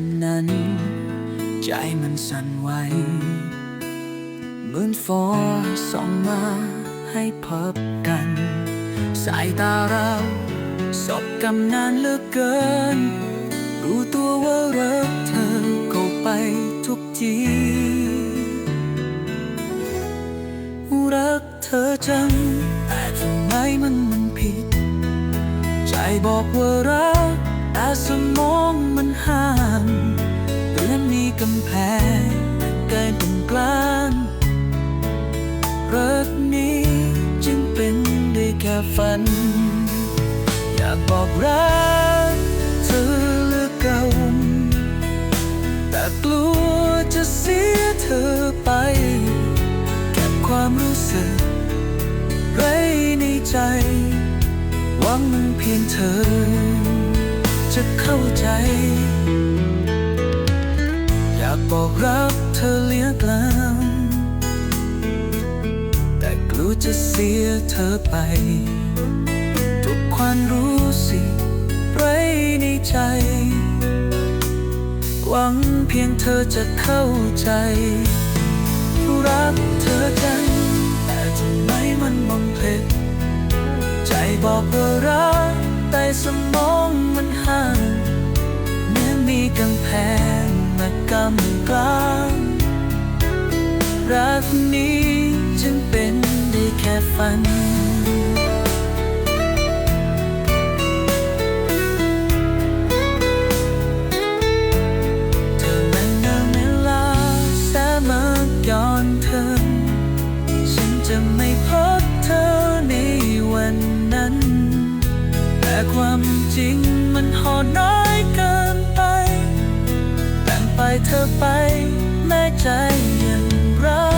วันนั้น ใจมันสั่นไหวเหมือนฝนส่องมาให้พบกัน สายตาเราสบกันนานเหลือเกิน รู้ตัวว่ารักเธอเข้าไปทุกทีรักเธอจัง แต่ทำไมมันมันผิด ใจบอกว่ารัก แต่สมองมันห้า กำแพงเกินเป็นกลางรักนี้จึงเป็นได้แค่ฝัน อยากบอกรักเธอเหลือเกินแต่กลัวจะเสียเธอไปเก็บความรู้สึกไวในใจ หวังมันเพียงเธอ จะเข้าใจ บอกรักเธอเลี้ยงลำแต่กลัวจะเสียเธอไป ทุกความรู้สึกไว้ในใจ หวังเพียงเธอจะเข้าใจ รักเธอจังแต่ทำไมมันมองเพลดใจบอกว่ารักแต่สมองมันห่างเหมือนมีกำแพง มากำกลาง รักนี้จึงเป็นได้แค่ฝัน เธอมันนานเวลาแสนมากย้อนเธอ ฉันจะไม่พบเธอในวันนั้น แต่ความจริงมันหดน้อยเกิน แบ่งไปเธอไป แม่ใจยังรั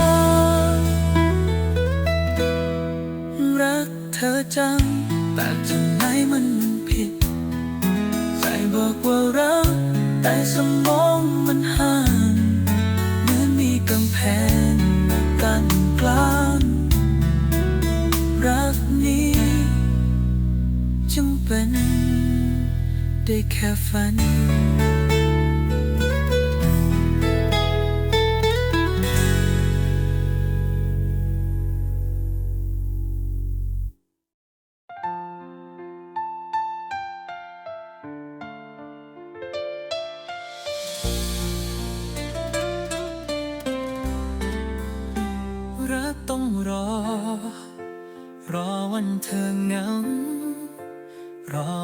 ก รักเธอจัง แต่ทำไมมันผิด ใจบอกว่ารัก แต่สมองมันห่างเหมือนมีกำแพงมากั้นกลาง รักนี้จึงเป็นได้แค่ฝัน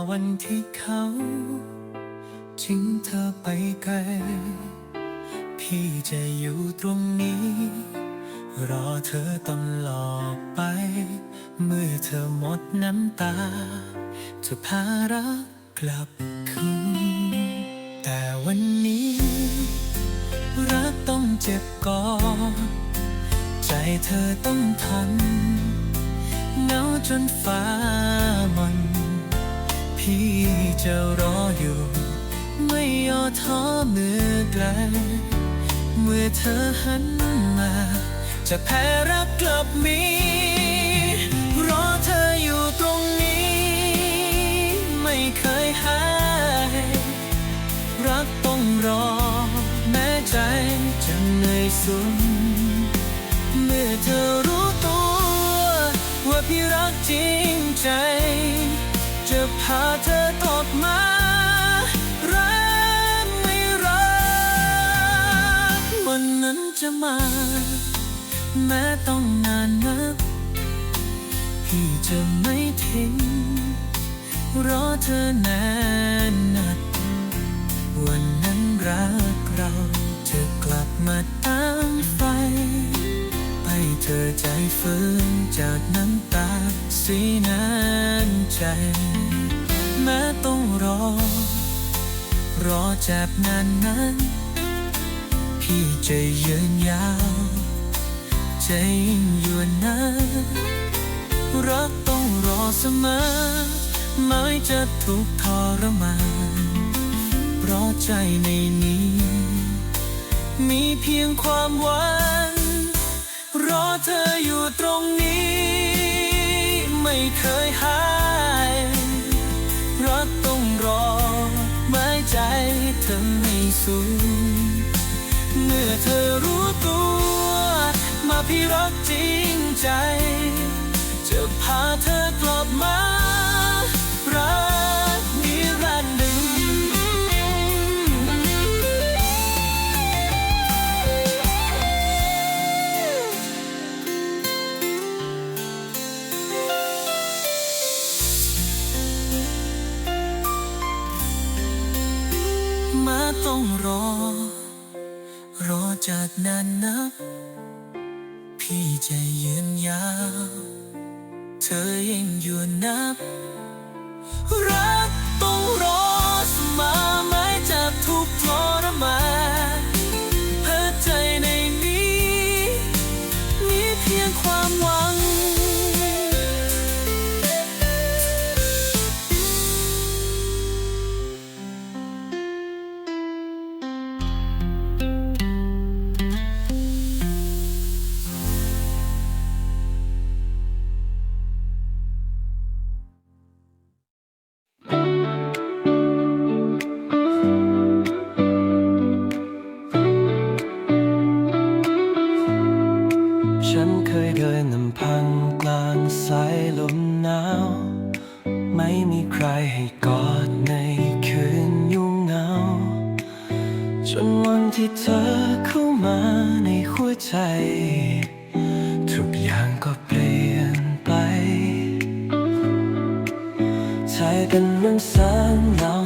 วันที่เขาทิ้งเธอไปไกล พี่จะอยู่ตรงนี้ รอเธอตลอดไป เมื่อเธอหมดน้ำตา จะพารักกลับคืนแต่วันนี้ รักต้องเจ็บก่อนใจเธอต้องทนเหงาจนฟ้ามัน พี่จะรออยู่ ไม่ย่อท้อเมื่อไกล เมื่อเธอหันมา จะแพ้รักกลับมี รอเธออยู่ตรงนี้ ไม่เคยหาย รักต้องรอ แม้ใจจะเหนื่อยสุดเมื่อเธอรู้ตัว ว่าพี่รักจริงใจ จะพาเธอกลับมารักไม่รักวันนั้นจะมา แม้ต้องนานนักพี่จะไม่ทิ้งรอเธอแน่นัด วันนั้นรักเราจะกลับมาตามไฟ ไปเธอใจฟื้นจากน้ำตาสีน้ำใจ แม้ต้องรอ รอจ็บนานนั้น พี่จะยืนยาวใจยิ่งอยู่นานรักต้องรอเสมอไม่จะทุกข์ทรมานเพราะใจในนี้ มีเพียงความหวังรอเธออยู่ตรงนี้ ไม่เคยหาย ธอให้สูง เมื่อเธอรู้ตัว มาพี่รักจริงใจ จะพาเธอกลับมา นานนัะพี่จะยืนยาว เธอยังอยู่นับรัก ใจ ทุกอย่างก็เปลี่ยนไป ใจเป็นเหมือนแสงดาว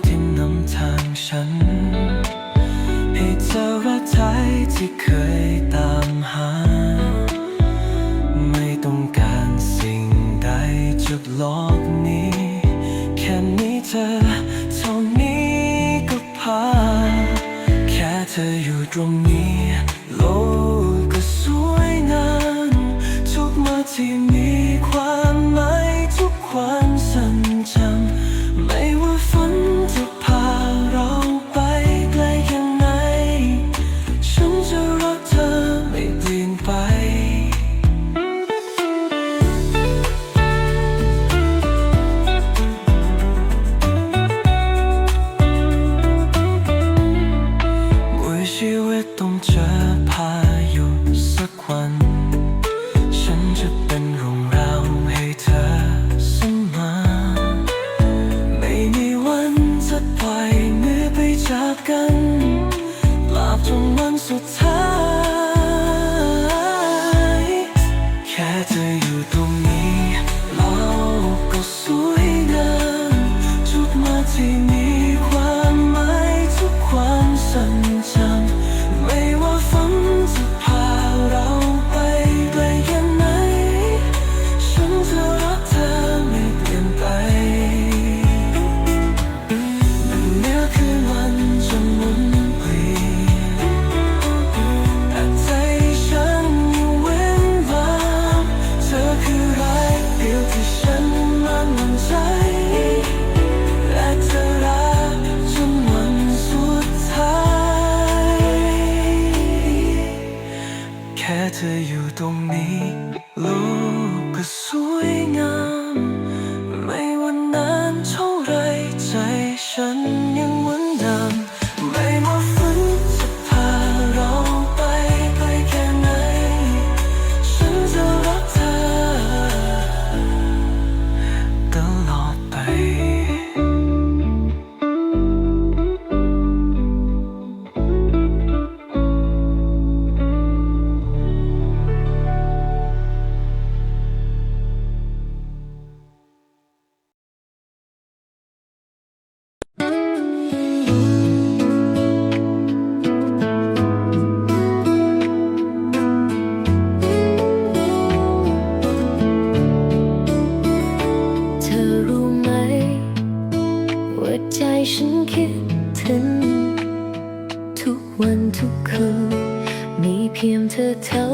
เธอเท่า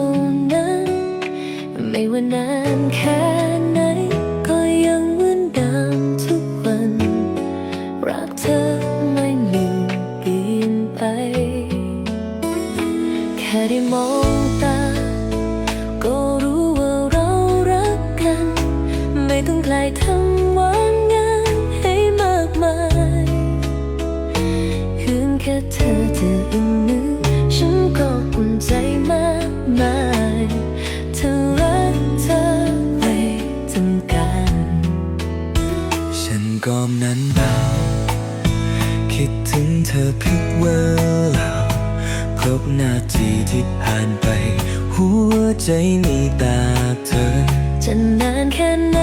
นั้น ไม่ว่านานแค่ หัวใจในตาเธอ จะนานแค่ไหน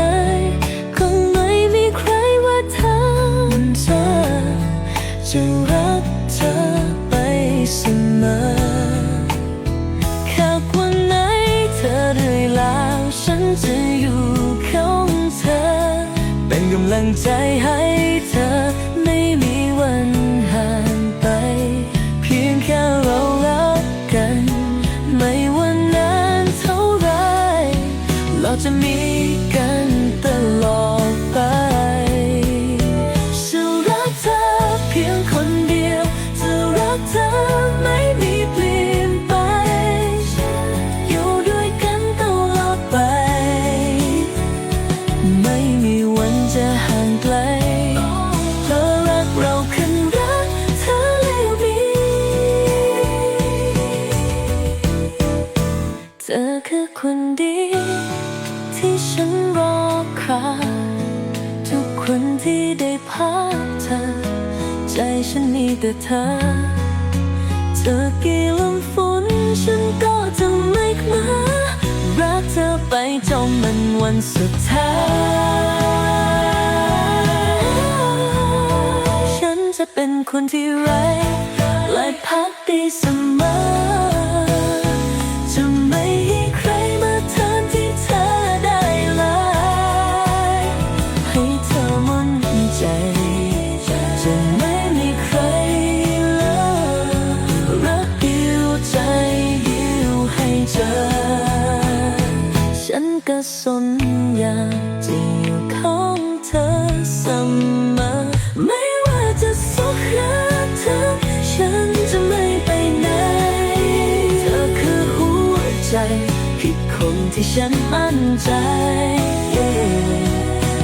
ฉันมั่นใจ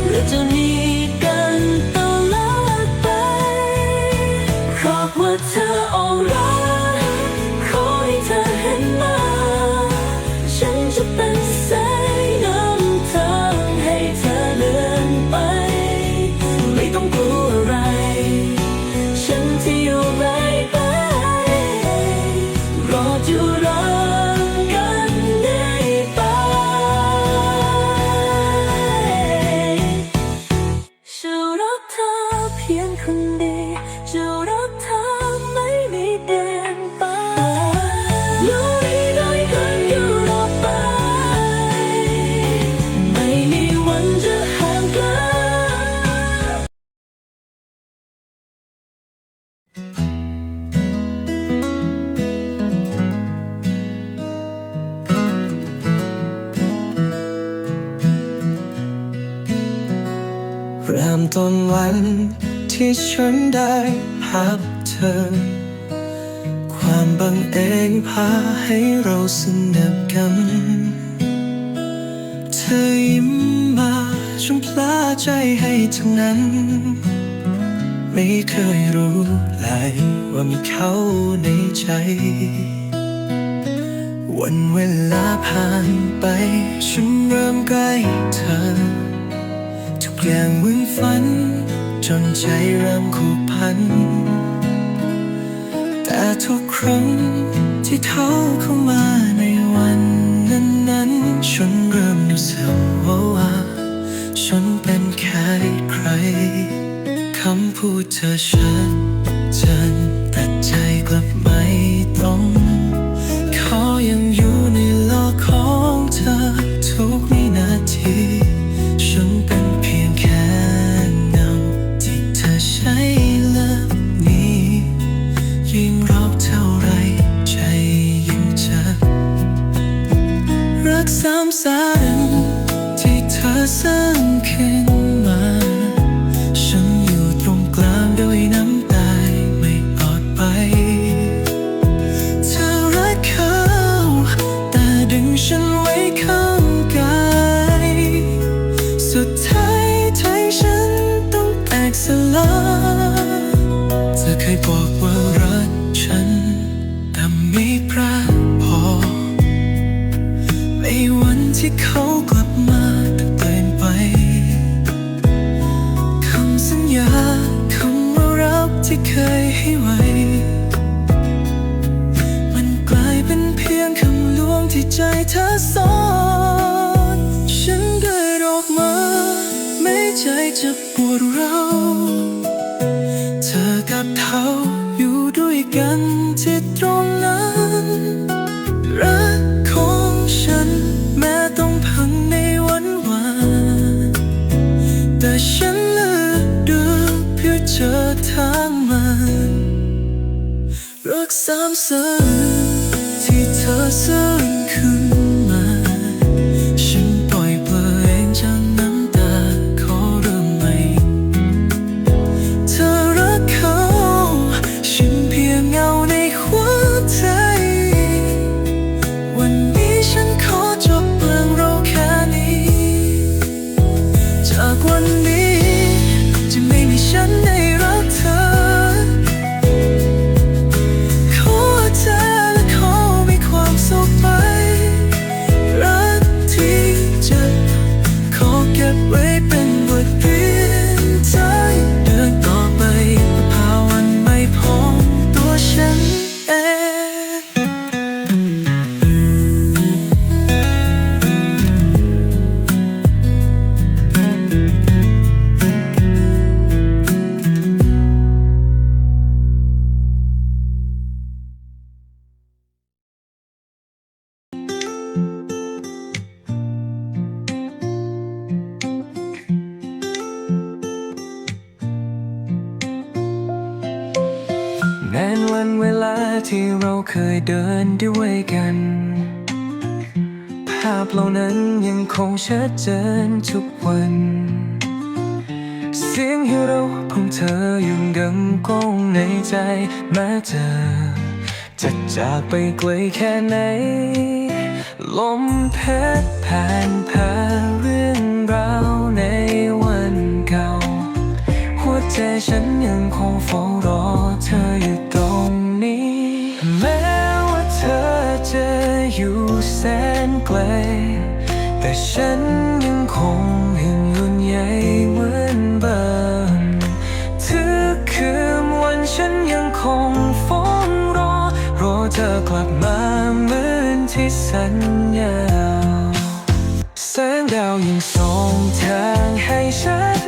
หรือจะหนีกันตลอดไปขอบว่าเธอเอารักขอให้เธอเห็นมา ฉันจะเป็น มต้นวันที่ฉันได้พบเธอ ความบังเอิญพาให้เราสนับกัน เธอยิ้มมาจนพลาใจให้ทั้งนั้น ไม่เคยรู้เลยว่ามีเขาในใจ วันเวลาผ่านไป ฉันเริ่มใกล้เธอ แก้มมึงฝัน จนใจเริ่มขูกพัน แต่ทุกครั้งที่เท้าเข้ามาในวันนั้นนั้นฉันเริ่มรู้สึกว่าว่าฉันเป็นแค่ใคร คำพูดเธอชัด ที่เขากลับมาเปลี่ไปคำสัญญาคำว่ารักที่เคยให้ไวมันกลายเป็นเพียงคำลวงที่ใจเธอ Samsung ยังคงชัดเจนทุกวัน เสียงฮีโร่ของเธอยังดังก้องในใจแม้เธอจะจากไปไกลแค่ไหน ลมเพดแผ่นนพาเรื่องราวในวันเก่า หัวใจฉันยังคงเฝ้ารอเธออยู่ แต่ฉันยังคงห่งยุ่นใหญ่เหมือนเบิร์นถือคืนวันฉันยังคงฟ้องรอ รอเธอกลับมาเหมือนที่สัญญาแสงดาวยังส่งทางให้ฉัน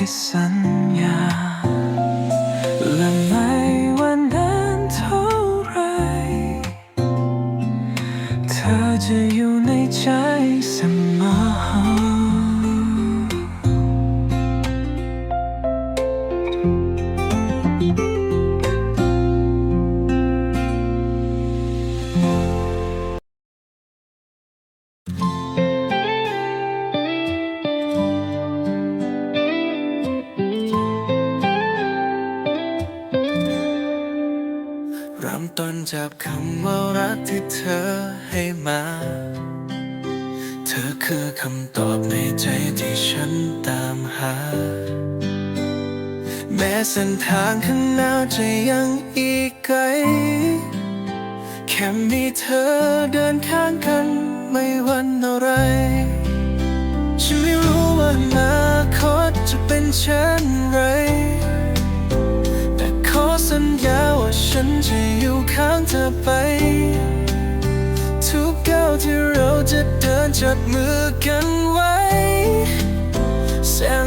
empty. เส้นทางข้างหน้าจะยังอีกไกล แค่มีเธอเดินข้างกันไม่วันอะไร ฉันไม่รู้ว่าอนาคตจะเป็นเช่นไร แต่ขอสัญญาว่าฉันจะอยู่ข้างเธอไป ทุกก้าวที่เราจะเดินจับมือกันไว้แสง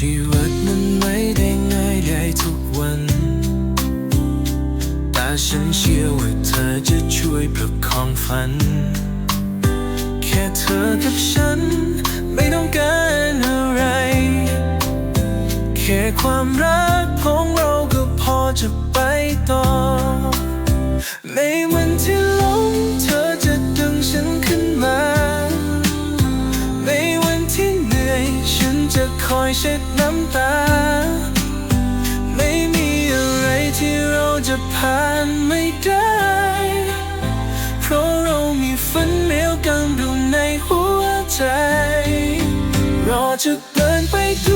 ชีวิตมันไม่ได้ง่ายได้ทุกวัน แต่ฉันเชื่อว่าเธอจะช่วยประคองฝัน แค่เธอกับฉันไม่ต้องการอะไร แค่ความรักของเราก็พอจะไปต่อในวันที่ ช็ดน้ำตา ไม่มีอะไรที่เราจะผ่านไม่ได้ เพราะเรามีฝันเหนียวกังดูในหัวใจ รอจะเดินไปดู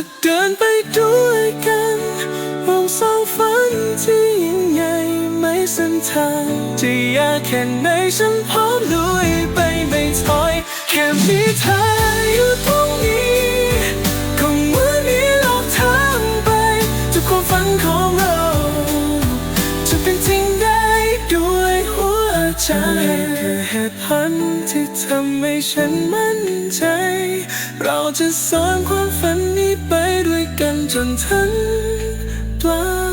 จะเดินไปด้วยกันมองสองฝันที่ยิ่งใหญ่ไม่ส้นทางจะยากแค่ไหนฉันพร้อมลุยไปไม่ถอย แค่มีเธออยู่ตรงนี้คงเหมือนมีโลกทั้งใบทุกความฝันของเรา จะเป็นจริงได้ด้วยหัวใจคือเหตุผลที่ทำให้ฉันมั่นใจ เราจะสร้างความฝัน นี้ไปด้